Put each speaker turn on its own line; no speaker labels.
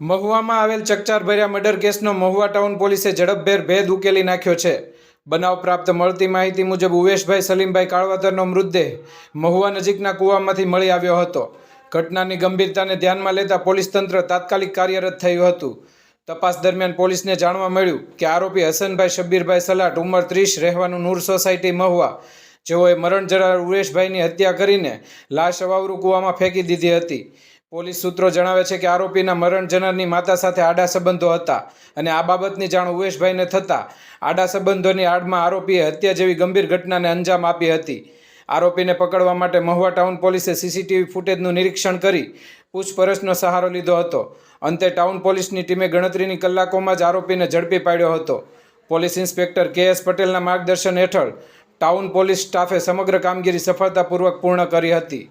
મહુવામાં આવેલ ચકચાર ભર્યા મર્ડર કેસનો મહુવા ટાઉન પોલીસે ઝડપભેર ભેદ ઉકેલી નાખ્યો છે. બનાવ પ્રાપ્ત મળતી માહિતી મુજબ ઉવેશભાઈ સલીમભાઈ કાળવાતરનો મૃતદેહ મહુવા નજીકના કૂવામાંથી મળી આવ્યો હતો. ઘટનાની ગંભીરતાને ધ્યાનમાં લેતા પોલીસ તંત્ર તાત્કાલિક કાર્યરત થયું હતું. તપાસ દરમિયાન પોલીસને જાણવા મળ્યું કે આરોપી હસનભાઈ શબ્બીરભાઈ સલાટ ઉંમર ત્રીસ, રહેવાનું નૂર સોસાયટી મહુવા. જેઓએ મરણ જરા ઉવેશભાઈની હત્યા કરીને લાશ અવાવરું કૂવામાં ફેંકી દીધી હતી. પોલીસ સૂત્રો જણાવે છે કે આરોપીના મરણ જનરની માતા સાથે આડા સંબંધો હતા અને આ બાબતની જાણ ઉવેશભાઈને થતાં આડા સંબંધોની આડમાં આરોપીએ હત્યા જેવી ગંભીર ઘટનાને અંજામ આપી હતી. આરોપીને પકડવા માટે મહુવા ટાઉન પોલીસે સીસીટીવી ફૂટેજનું નિરીક્ષણ કરી પૂછપરછનો સહારો લીધો હતો. અંતે ટાઉન પોલીસની ટીમે ગણતરીની કલાકોમાં જ આરોપીને ઝડપી પાડ્યો હતો. પોલીસ ઇન્સ્પેક્ટર કે એસ પટેલના માર્ગદર્શન હેઠળ ટાઉન પોલીસ સ્ટાફે સમગ્ર કામગીરી સફળતાપૂર્વક પૂર્ણ કરી હતી.